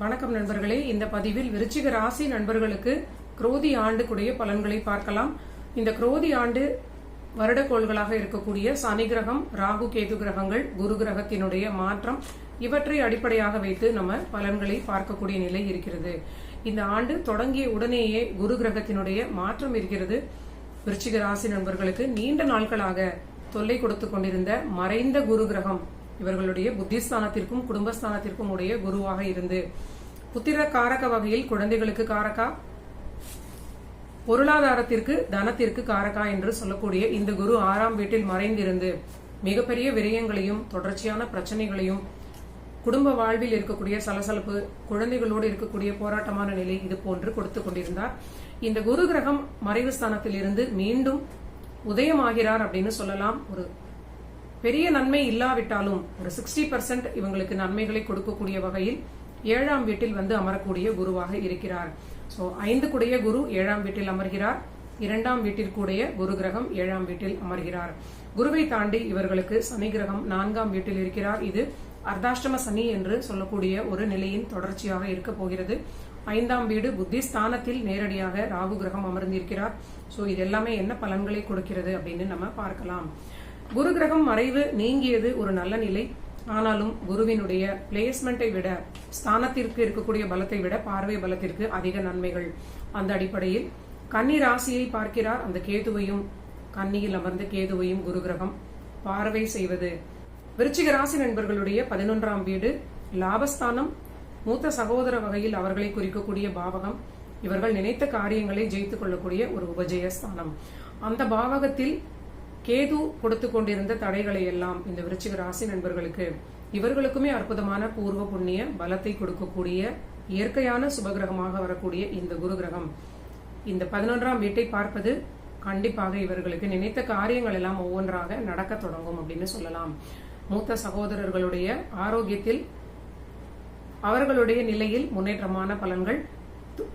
வணக்கம் நண்பர்களே. இந்த பதிவில் விருச்சிக ராசி நண்பர்களுக்கு குரோதி ஆண்டுக்குடைய பலன்களை பார்க்கலாம். இந்த குரோதி ஆண்டு வருடக்கோள்களாக இருக்கக்கூடிய சனி கிரகம் ராகு கேது கிரகங்கள் குரு கிரகத்தினுடைய மாற்றம் இவற்றை அடிப்படையாக வைத்து நம்ம பலன்களை பார்க்கக்கூடிய நிலை இருக்கிறது. இந்த ஆண்டு தொடங்கிய உடனேயே குரு கிரகத்தினுடைய மாற்றம் இருக்கிறது. விருச்சிக ராசி நண்பர்களுக்கு நீண்ட நாட்களாக தொல்லை கொடுத்து கொண்டிருந்த மறைந்த குரு கிரகம் இவர்களுடைய புத்திஸ்தானத்திற்கும் குடும்பஸ்தானத்திற்கும் உடைய குருவாக இருந்து புத்திர காரக வகையில் குழந்தைகளுக்கு காரகா பொருளாதாரத்திற்கு தனத்திற்கு காரகா என்று சொல்லக்கூடிய இந்த குரு ஆறாம் வீட்டில் மறைந்திருந்து மிகப்பெரிய விரயங்களையும் தொடர்ச்சியான பிரச்சனைகளையும் குடும்ப வாழ்வில் இருக்கக்கூடிய சலசலப்பு குழந்தைகளோடு இருக்கக்கூடிய போராட்டமான நிலை இது போன்று கொடுத்து கொண்டிருந்தார். இந்த குரு கிரகம் மறைவு ஸ்தானத்தில் இருந்து மீண்டும் உதயமாகிறார் அப்படின்னு சொல்லலாம். ஒரு பெரிய நன்மை இல்லாவிட்டாலும் ஒரு சிக்ஸ்டி பர்சன்ட் இவங்களுக்கு நன்மைகளை கொடுக்கக்கூடிய வகையில் ஏழாம் வீட்டில் வந்து அமரக்கூடிய குருவாக இருக்கிறார். சோ ஐந்து கூடிய குரு ஏழாம் வீட்டில் அமர்கிறார். இரண்டாம் வீட்டிற்குடைய குரு கிரகம் ஏழாம் வீட்டில் அமர்கிறார். குருவை தாண்டி இவர்களுக்கு சனி கிரகம் நான்காம் வீட்டில் இருக்கிறார். இது அர்த்தாஷ்டம சனி என்று சொல்லக்கூடிய ஒரு நிலையின் தொடர்ச்சியாக இருக்க போகிறது. ஐந்தாம் வீடு புத்தி ஸ்தானத்தில் நேரடியாக ராகு கிரகம் அமர்ந்திருக்கிறார். சோ இது எல்லாமே என்ன பலன்களை கொடுக்கிறது அப்படின்னு நம்ம பார்க்கலாம். குரு கிரகம் மறைவு நீங்கியது ஒரு நல்ல நிலை. ஆனாலும் குருவினுடைய பிளேஸ்மெண்ட்டை விட ஸ்தானத்திற்கு இருக்கக்கூடிய பலத்தை விட பார்வை பலத்திற்கு அதிக நன்மைகள். அந்த அடிப்படையில் கன்னி ராசியை பார்க்கிறார் அந்த கேதுவையும் கன்னியில் அமர்ந்த கேதுவையும் குரு கிரகம் பார்வை செய்வது. விருச்சிக ராசி நண்பர்களுடைய பதினொன்றாம் வீடு லாபஸ்தானம். மூத்த சகோதர வகையில் அவர்களை குறிக்கக்கூடிய பாவகம். இவர்கள் நினைத்த காரியங்களை ஜெயித்துக் கொள்ளக்கூடிய ஒரு உபஜயஸ்தானம் அந்த பாவகத்தில் கேது கொடுத்து கொண்டிருந்த தடைகளை எல்லாம் இந்த விருச்சிக ராசி நண்பர்களுக்கு இவர்களுக்குமே அற்புதமான பூர்வ புண்ணிய பலத்தை கொடுக்கக்கூடிய இயற்கையான சுபகிரகமாக வரக்கூடிய இந்த குரு கிரகம். இந்த பதினொன்றாம் வீட்டை பார்ப்பது கண்டிப்பாக இவர்களுக்கு நினைத்த காரியங்கள் எல்லாம் ஒவ்வொன்றாக நடக்க தொடங்கும் அப்படின்னு சொல்லலாம். மூத்த சகோதரர்களுடைய ஆரோக்கியத்தில் அவர்களுடைய நிலையில் முன்னேற்றமான பலன்கள்.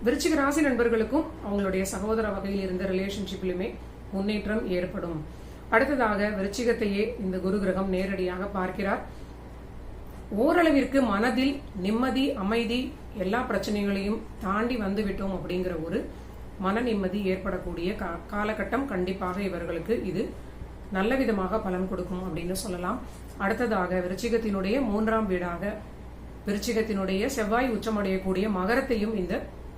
விருச்சிக ராசி நண்பர்களுக்கும் அவங்களுடைய சகோதர வகையில் இருந்த ரிலேஷன்ஷிப்லுமே முன்னேற்றம் ஏற்படும். அடுத்ததாக விருச்சிகத்தையே இந்த குரு கிரகம் நேரடியாக பார்க்கிறார். ஓரளவிற்கு மனதில் நிம்மதி அமைதி எல்லா பிரச்சனைகளையும் தாண்டி வந்து விட்டோம் அப்படிங்கிற ஒரு மன நிம்மதி ஏற்படக்கூடிய காலகட்டம் கண்டிப்பாக இவர்களுக்கு இது நல்ல விதமாக பலன் கொடுக்கும் அப்படின்னு சொல்லலாம். அடுத்ததாக விருச்சிகத்தினுடைய மூன்றாம் வீடாக விருச்சிகத்தினுடைய செவ்வாய் உச்சமடையக்கூடிய மகரத்தையும் இந்த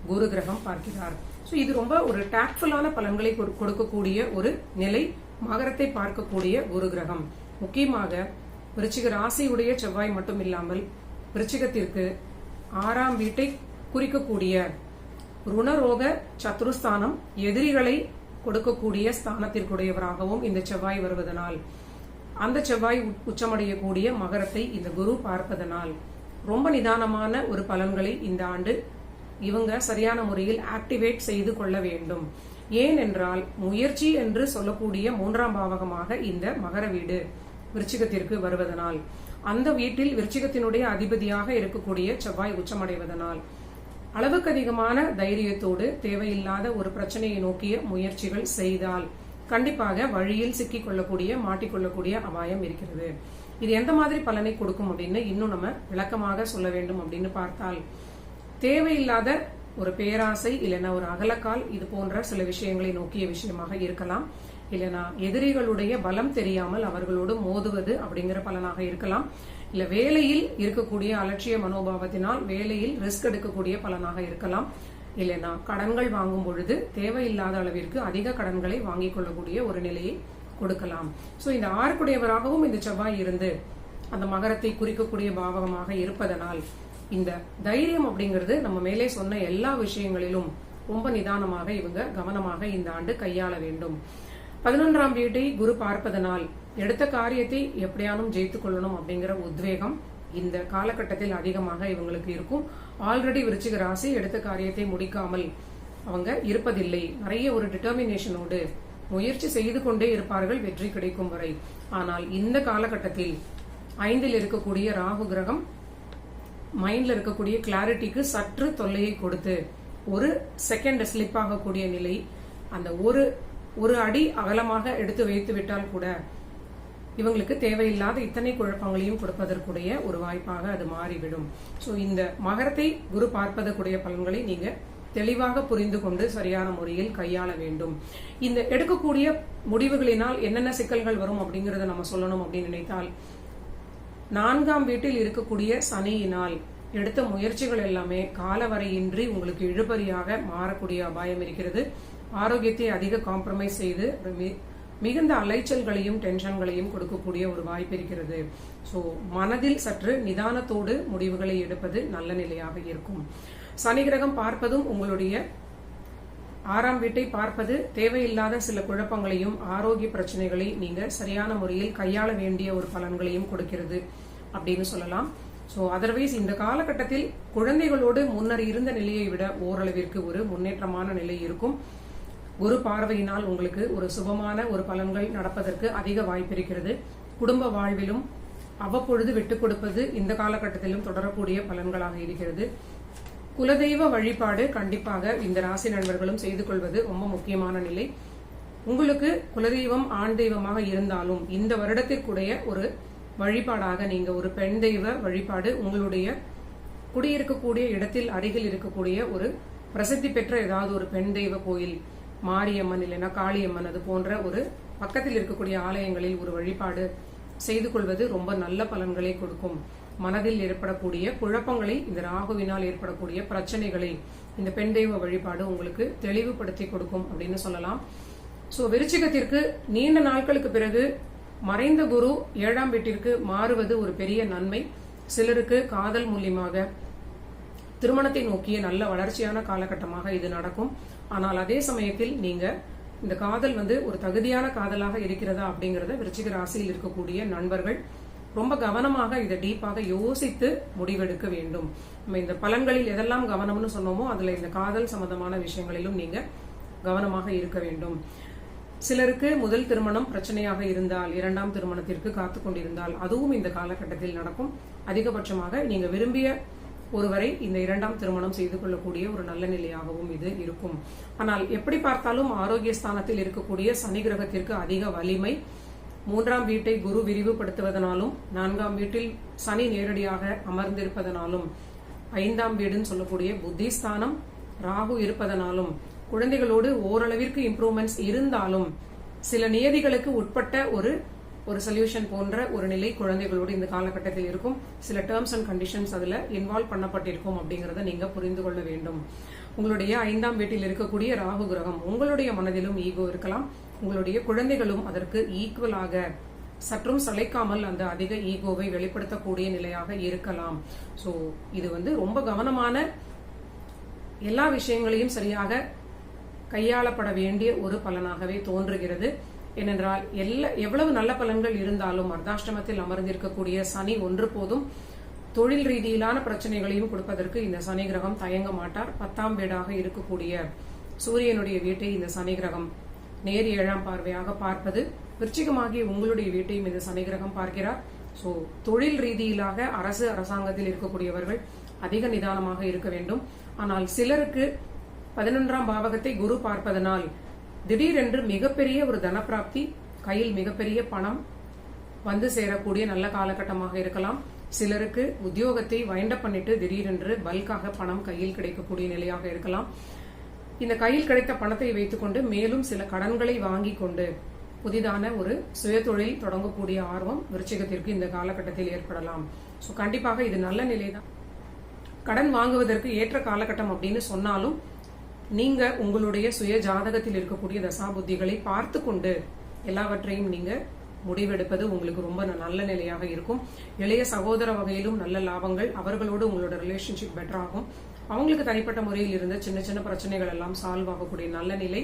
குரு கிரகம் பார்க்கிறார். ஸோ இது ரொம்ப ஒரு டாக்ட்ஃபுல்லான பலன்களை கொடுக்கக்கூடிய ஒரு நிலை மகரத்தை பார்க்கக்கூடிய குரு கிரகம். முக்கியமாக விருச்சிக ராசியுடைய செவ்வாய் மட்டும் இல்லாமல் விருச்சிகத்திற்கு ஆறாம் வீட்டை குறிக்கக்கூடிய ருணரோக சத்ருஸ்தானம் எதிரிகளை கொடுக்கக்கூடிய ஸ்தானத்திற்குடையவராகவும் இந்த செவ்வாய் வருவதனால் அந்த செவ்வாய் உச்சமடையக்கூடிய மகரத்தை இந்த குரு பார்ப்பதனால் ரொம்ப நிதானமான ஒரு பலன்களை இந்த ஆண்டு இவங்க சரியான முறையில் ஆக்டிவேட் செய்து கொள்ள வேண்டும். ஏனென்றால் முயற்சி என்று சொல்லக்கூடிய மூன்றாம் பாவகமாக இந்த மகர வீடு விருச்சிகத்திற்கு வருவதனால். அந்த வீட்டில் விருச்சிகத்தினுடைய அதிபதியாக இருக்கக்கூடிய செவ்வாய் உச்சமடைவதனால். அளவுக்கு அதிகமான தைரியத்தோடு தேவையில்லாத ஒரு பிரச்சனையை நோக்கிய முயற்சிகள் செய்தால் கண்டிப்பாக வழியில் சிக்கிக் கொள்ளக்கூடிய மாட்டிக்கொள்ளக்கூடிய அபாயம் இருக்கிறது. இது எந்த மாதிரி பலனை கொடுக்கும் அப்படின்னு இன்னும் நம்ம விளக்கமாக சொல்ல வேண்டும் அப்படின்னு பார்த்தால் தேவையில்லாத ஒரு பேராசை இல்லைன்னா ஒரு அகலக்கால் இது போன்ற சில விஷயங்களை நோக்கிய விஷயமாக இருக்கலாம். இல்லைனா எதிரிகளுடைய பலம் தெரியாமல் அவர்களோடு மோதுவது அப்படிங்கிற பலனாக இருக்கலாம். இல்ல வேலையில் இருக்கக்கூடிய அலட்சிய மனோபாவத்தினால் வேலையில் ரிஸ்க் எடுக்கக்கூடிய பலனாக இருக்கலாம். இல்லைனா கடன்கள் வாங்கும் பொழுது தேவையில்லாத அளவிற்கு அதிக கடன்களை வாங்கிக் கொள்ளக்கூடிய ஒரு நிலையை கொடுக்கலாம். சோ இந்த ஆறுக்குடையவராகவும் இந்த செவ்வாய் இருந்து அந்த மகரத்தை குறிக்கக்கூடிய பாவகமாக இருப்பதனால் இந்த தைரியம் அப்படிங்கிறது நம்ம மேலே சொன்ன எல்லா விஷயங்களிலும் ரொம்ப நிதானமாக இவங்க கவனமாக இந்த ஆண்டு கையாள வேண்டும். பதினொன்றாம் வீட்டை குரு பார்ப்பதனால் எடுத்த காரியத்தை எப்படியானும் ஜெயித்துக் கொள்ளணும் அப்படிங்கிற உத்வேகம் இந்த காலகட்டத்தில் அதிகமாக இவங்களுக்கு இருக்கும். ஆல்ரெடி விருச்சிக ராசி எடுத்த காரியத்தை முடிக்காமல் அவங்க இருப்பதில்லை. நிறைய ஒரு டிட்டர்மினேஷனோடு முயற்சி செய்து கொண்டே இருப்பார்கள் வெற்றி கிடைக்கும் வரை. ஆனால் இந்த காலகட்டத்தில் ஐந்தில் இருக்கக்கூடிய ராகு கிரகம் மைண்ட்ல இருக்கக்கூடிய கிளாரிட்டிக்கு சற்று தொல்லையை கொடுத்து ஒரு செகண்ட் ஸ்லிப் ஆகக்கூடிய நிலை அந்த ஒரு ஒரு அடி அகலமாக எடுத்து வைத்து விட்டால் கூட இவங்களுக்கு தேவையில்லாத இத்தனை குழப்பங்களையும் கொடுப்பதற்குடைய ஒரு வாய்ப்பாக அது மாறிவிடும். ஸோ இந்த மகரத்தை குரு பார்ப்பதற்குடைய பலன்களை நீங்க தெளிவாக புரிந்து கொண்டு சரியான முறையில் கையாள வேண்டும். இந்த எடுக்கக்கூடிய முடிவுகளினால் என்னென்ன சிக்கல்கள் வரும் அப்படிங்கறத நம்ம சொல்லணும் அப்படின்னு நினைத்தால் நான்காம் வீட்டில் இருக்கக்கூடிய சனியினால் எடுத்த முயற்சிகள் எல்லாமே காலவரையின்றி உங்களுக்கு இழுபறியாக மாறக்கூடிய அபாயம் இருக்கிறது. ஆரோக்கியத்தை அதிக காம்ப்ரமைஸ் செய்து மி- மிகுந்த அலைச்சல்களையும் டென்ஷன்களையும் கொடுக்கக்கூடிய ஒரு வாய்ப்பு இருக்கிறது. சோ மனதில் சற்று நிதானத்தோடு முடிவுகளை எடுப்பது நல்ல நிலையாக இருக்கும். சனி கிரகம் பார்ப்பதும் உங்களுடைய ஆறாம் வீட்டை பார்ப்பது தேவையில்லாத சில குழப்பங்களையும் ஆரோக்கிய பிரச்சனைகளை நீங்க சரியான முறையில் கையாள வேண்டிய ஒரு பலன்களையும் கொடுக்கிறது. அப்படின்னு சொல்லலாம். ஸோ அதர்வைஸ் இந்த காலகட்டத்தில் குழந்தைகளோடு முன்னர் இருந்த நிலையை விட ஓரளவிற்கு ஒரு முன்னேற்றமான நிலை இருக்கும். ஒரு பார்வையினால் உங்களுக்கு ஒரு சுபமான ஒரு பலன்கள் நடப்பதற்கு அதிக வாய்ப்பு இருக்கிறது. குடும்ப வாழ்விலும் அவ்வப்பொழுது விட்டுக் கொடுப்பது இந்த காலகட்டத்திலும் தொடரக்கூடிய பலன்களாக இருக்கிறது. குலதெய்வ வழிபாடு கண்டிப்பாக இந்த ராசி நண்பர்களும் செய்து கொள்வது ரொம்ப முக்கியமான நிலை. உங்களுக்கு குலதெய்வம் ஆண் தெய்வமாக இருந்தாலும் இந்த வருடத்திற்குடைய ஒரு வழிபாடாக நீங்க ஒரு பெண் தெய்வ வழிபாடு உங்களுடைய குடியிருக்கக்கூடிய இடத்தில் அருகில் இருக்கக்கூடிய ஒரு பிரசித்தி பெற்ற ஏதாவது ஒரு பெண் தெய்வ கோயில் மாரியம்மன் இல்லைன்னா காளியம்மன் அது போன்ற ஒரு பக்கத்தில் இருக்கக்கூடிய ஆலயங்களில் ஒரு வழிபாடு செய்து கொள்வது ரொம்ப நல்ல பலன்களை கொடுக்கும். மனதில் ஏற்படக்கூடிய குழப்பங்களை இந்த ராகுவினால் ஏற்படக்கூடிய பிரச்சனைகளை இந்த பெண் தெய்வ வழிபாடு உங்களுக்கு தெளிவுபடுத்தி கொடுக்கும் அப்படின்னு சொல்லலாம். சோ விருச்சிகத்திற்கு நீண்ட நாட்களுக்கு பிறகு மறைந்த குரு ஏழாம் வீட்டிற்கு மாறுவது ஒரு பெரிய நன்மை. சிலருக்கு காதல் மூலியமாக திருமணத்தை நோக்கிய நல்ல வளர்ச்சியான காலகட்டமாக இது நடக்கும். ஆனால் அதே சமயத்தில் நீங்க இந்த காதல் வந்து ஒரு தகுதியான காதலாக இருக்கிறதா அப்படிங்கறத விருச்சிக ராசியில் இருக்கக்கூடிய நண்பர்கள் ரொம்ப கவனமாக இதை டீப்பாக யோசித்து முடிவெடுக்க வேண்டும். நம்ம இந்த பலன்களில் எதெல்லாம் கவனம்னு சொன்னோமோ அதுல இந்த காதல் சம்பந்தமான விஷயங்களிலும் நீங்க கவனமாக இருக்க வேண்டும். சிலருக்கு முதல் திருமணம் பிரச்சனையாக இருந்தால் இரண்டாம் திருமணத்திற்கு காத்து கொண்டிருந்தால் அதுவும் இந்த காலகட்டத்தில் நடக்கும். அதிகபட்சமாக நீங்க விரும்பிய ஒருவரை இந்த இரண்டாம் திருமணம் செய்து கொள்ளக்கூடிய ஒரு நல்ல நிலையாகவும் இது இருக்கும். ஆனால் எப்படி பார்த்தாலும் ஆரோக்கிய ஸ்தானத்தில் இருக்கக்கூடிய சனி கிரகத்திற்கு அதிக வலிமை. மூன்றாம் வீட்டை குரு விரிவுபடுத்துவதனாலும் நான்காம் வீட்டில் சனி நேரடியாக அமர்ந்திருப்பதனாலும் ஐந்தாம் வீடுன்னு சொல்லக்கூடிய புத்திஸ்தானம் ராகு இருப்பதனாலும் குழந்தைகளோடு ஓரளவிற்கு இம்ப்ரூவ்மெண்ட்ஸ் இருந்தாலும் சில நியதிகளுக்கு உட்பட்ட ஒரு ஒரு சொல்யூஷன் போன்ற ஒரு நிலை குழந்தைகளோடு இந்த காலகட்டத்தில் இருக்கும். சில டேர்ம்ஸ் அண்ட் கண்டிஷன்ஸ் அதுல இன்வால்வ் பண்ணப்பட்டிருக்கும் அப்படிங்கறத நீங்க புரிந்து கொள்ள வேண்டும். உங்களுடைய ஐந்தாம் வீட்டில் இருக்கக்கூடிய ராகு கிரகம் உங்களுடைய மனதிலும் ஈகோ இருக்கலாம். உங்களுடைய குழந்தைகளும் அதற்கு ஈக்குவலாக சற்றும் சளைக்காமல் அந்த அதிக ஈகோவை வெளிப்படுத்தக்கூடிய நிலையாக இருக்கலாம். சோ இது வந்து ரொம்ப கவனமான எல்லா விஷயங்களையும் சரியாக கையாளப்பட வேண்டிய ஒரு பலனாகவே தோன்றுகிறது. ஏனென்றால் எல்லா எவ்வளவு நல்ல பலன்கள் இருந்தாலும் அர்த்தாஷ்டமத்தில் அமர்ந்திருக்கக்கூடிய சனி ஒன்று போதும். தொழில் ரீதியிலான பிரச்சனைகளையும் கொடுப்பதற்கு இந்த சனி கிரகம் தயங்க மாட்டார். பத்தாம் வீடாக இருக்கக்கூடிய சூரியனுடைய வீட்டை இந்த சனி கிரகம் நேர் ஏழாம் பார்வையாக பார்ப்பது விருச்சிகமாகிய உங்களுடைய வீட்டையும் இந்த சனி கிரகம் பார்க்கிறார். சோ தொழில் ரீதியிலாக அரசு அரசாங்கத்தில் இருக்கக்கூடியவர்கள் அதிக நிதானமாக இருக்க வேண்டும். ஆனால் சிலருக்கு பதினொன்றாம் பாவகத்தை குரு பார்ப்பதனால் திடீரென்று மிகப்பெரிய ஒரு தனப்பிராப்தி கையில் மிகப்பெரிய பணம் வந்து சேரக்கூடிய நல்ல காலகட்டமாக இருக்கலாம். சிலருக்கு உத்தியோகத்தை வைண்ட பண்ணிட்டு திடீரென்று பல்காக பணம் கையில் கிடைக்கக்கூடிய நிலையாக இருக்கலாம். இந்த கையில் கிடைத்த பணத்தை வைத்துக்கொண்டு மேலும் சில கடன்களை வாங்கி கொண்டு புதிதான ஒரு சுயதொழில் தொடங்கக்கூடிய ஆர்வம் விருச்சிகத்திற்கு இந்த காலகட்டத்தில் ஏற்படலாம். ஸோ கண்டிப்பாக இது நல்ல நிலைதான். கடன் வாங்குவதற்கு ஏற்ற காலகட்டம் அப்படின்னு சொன்னாலும் நீங்க உங்களுடைய சுய ஜாதகத்தில் இருக்கக்கூடிய தசாபுத்திகளை பார்த்து கொண்டு எல்லாவற்றையும் நீங்க முடிவெடுப்பது உங்களுக்கு ரொம்ப நல்ல நிலையாக இருக்கும். இளைய சகோதர வகையிலும் நல்ல லாபங்கள் அவர்களோடு உங்களோட ரிலேஷன்ஷிப் பெட்டர் ஆகும். அவங்களுக்கு தனிப்பட்ட முறையில் இருந்த சின்ன சின்ன பிரச்சனைகள் எல்லாம் சால்வ் ஆகக்கூடிய நல்ல நிலை.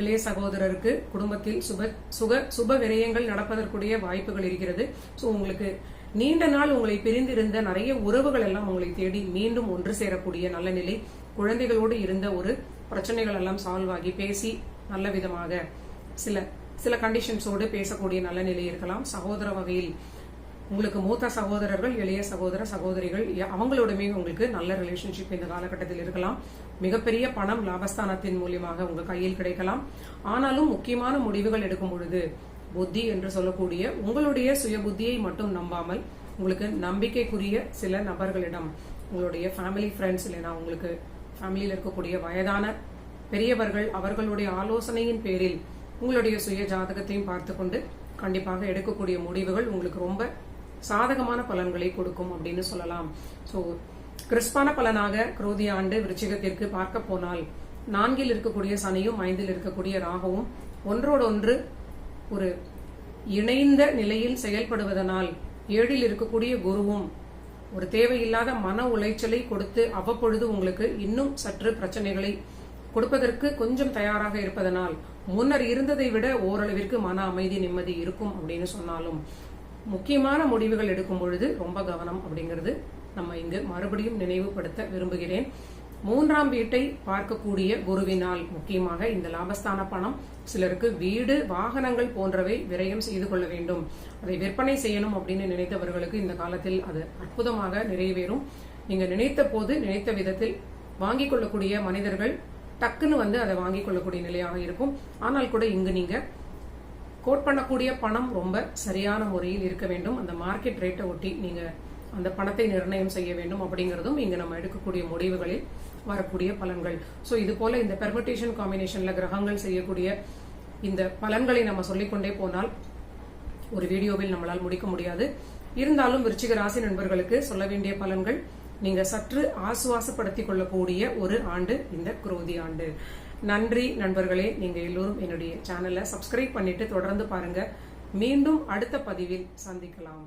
இளைய சகோதரருக்கு குடும்பத்தில் சுப சுக சுப விரயங்கள் நடப்பதற்குரிய வாய்ப்புகள் இருக்கிறது. ஸோ உங்களுக்கு நீண்ட நாள் உங்களை பிரிந்திருந்த நிறைய உறவுகள் எல்லாம் உங்களை தேடி மீண்டும் ஒன்று சேரக்கூடிய நல்ல நிலை குழந்தைகளோடு இருந்த ஒரு பிரச்சனைகள் எல்லாம் சால்வ் ஆகி பேசி நல்ல விதமாக சில சில கண்டிஷன்ஸோடு பேசக்கூடிய நல்ல நிலை இருக்கலாம். சகோதர வகையில் உங்களுக்கு மூத்த சகோதரர்கள் இளைய சகோதர சகோதரிகள் ய- அவங்களோடுமே உங்களுக்கு நல்ல ரிலேஷன்ஷிப் இந்த காலகட்டத்தில் இருக்கலாம். மிகப்பெரிய பணம் லாபஸ்தானத்தின் மூலியமாக உங்க கையில் கிடைக்கலாம். ஆனாலும் முக்கியமான முடிவுகள் எடுக்கும் பொழுது புத்தி என்று சொல்லக்கூடிய உங்களுடைய சுய புத்தியை மட்டும் நம்பாமல் உங்களுக்கு நம்பிக்கைக்குரிய சில நபர்களிடம் உங்களுடைய ஃபேமிலி ஃப்ரெண்ட்ஸ் இல்லைனா உங்களுக்கு ஃபேமிலியில் இருக்கக்கூடிய வயதான பெரியவர்கள் அவர்களுடைய ஆலோசனையின் பேரில் உங்களுடைய சுய ஜாதகத்தையும் பார்த்துக்கொண்டு கண்டிப்பாக எடுக்கக்கூடிய முடிவுகள் உங்களுக்கு ரொம்ப சாதகமான பலன்களை கொடுக்கும் அப்படின்னு சொல்லலாம். ஸோ கிறிஸ்பான பலனாக குரோதி ஆண்டு விருச்சிகத்திற்கு பார்க்க போனால் நான்கில் இருக்கக்கூடிய சனியும் ஐந்தில் இருக்கக்கூடிய ராகவும் ஒன்றோடொன்று ஒரு இணைந்த நிலையில் செயல்படுவதனால் ஏழில் இருக்கக்கூடிய குருவும் ஒரு தேவையில்லாத மன உளைச்சலை கொடுத்து அவ்வப்பொழுது உங்களுக்கு இன்னும் சற்று பிரச்சனைகளை கொடுப்பதற்கு கொஞ்சம் தயாராக இருப்பதனால் முன்னர் இருந்ததை விட ஓரளவிற்கு மன அமைதி நிம்மதி இருக்கும் அப்படின்னு சொன்னாலும் முக்கியமான முடிவுகள் எடுக்கும் பொழுது ரொம்ப கவனம் அப்படிங்கிறது நம்ம இங்கு மறுபடியும் நினைவுபடுத்த விரும்புகிறேன். மூன்றாம் வீட்டை பார்க்கக்கூடிய குருவினால் முக்கியமாக இந்த லாபஸ்தான பணம். சிலருக்கு வீடு வாகனங்கள் போன்றவை விரயம் செய்து கொள்ள வேண்டும். அதை விற்பனை செய்யணும் அப்படின்னு நினைத்தவர்களுக்கு இந்த காலத்தில் அது அற்புதமாக நிறைவேறும். நீங்க நினைத்த போது நினைத்த விதத்தில் வாங்கிக் கொள்ளக்கூடிய மனிதர்கள் டக்குன்னு வந்து அதை வாங்கிக் கொள்ளக்கூடிய நிலையாக இருக்கும். ஆனால் கூட இங்கு நீங்க கோட் பண்ணக்கூடிய பணம் ரொம்ப சரியான முறையில் இருக்க வேண்டும். அந்த மார்க்கெட் ரேட்டை ஒட்டி நீங்க அந்த பணத்தை நிர்ணயம் செய்ய வேண்டும் அப்படிங்கிறதும் இங்கு நம்ம எடுக்கக்கூடிய முடிவுகளில். வரக்கூடிய பலன்கள். ஸோ இது போல இந்த பெர்மட்டேஷன் காம்பினேஷன்ல கிரகங்கள் செய்யக்கூடிய இந்த பலன்களை நம்ம சொல்லிக்கொண்டே போனால் ஒரு வீடியோவில் நம்மளால் முடிக்க முடியாது. இருந்தாலும் விருச்சிக ராசி நண்பர்களுக்கு சொல்ல வேண்டிய பலன்கள் நீங்க சற்று ஆசுவாசப்படுத்திக் கொள்ளக்கூடிய ஒரு ஆண்டு இந்த குரோதி ஆண்டு. நன்றி நண்பர்களே நீங்க எல்லோரும் என்னுடைய சேனலை சப்ஸ்கிரைப் பண்ணிட்டு தொடர்ந்து பாருங்க. மீண்டும் அடுத்த பதிவில் சந்திக்கலாம்.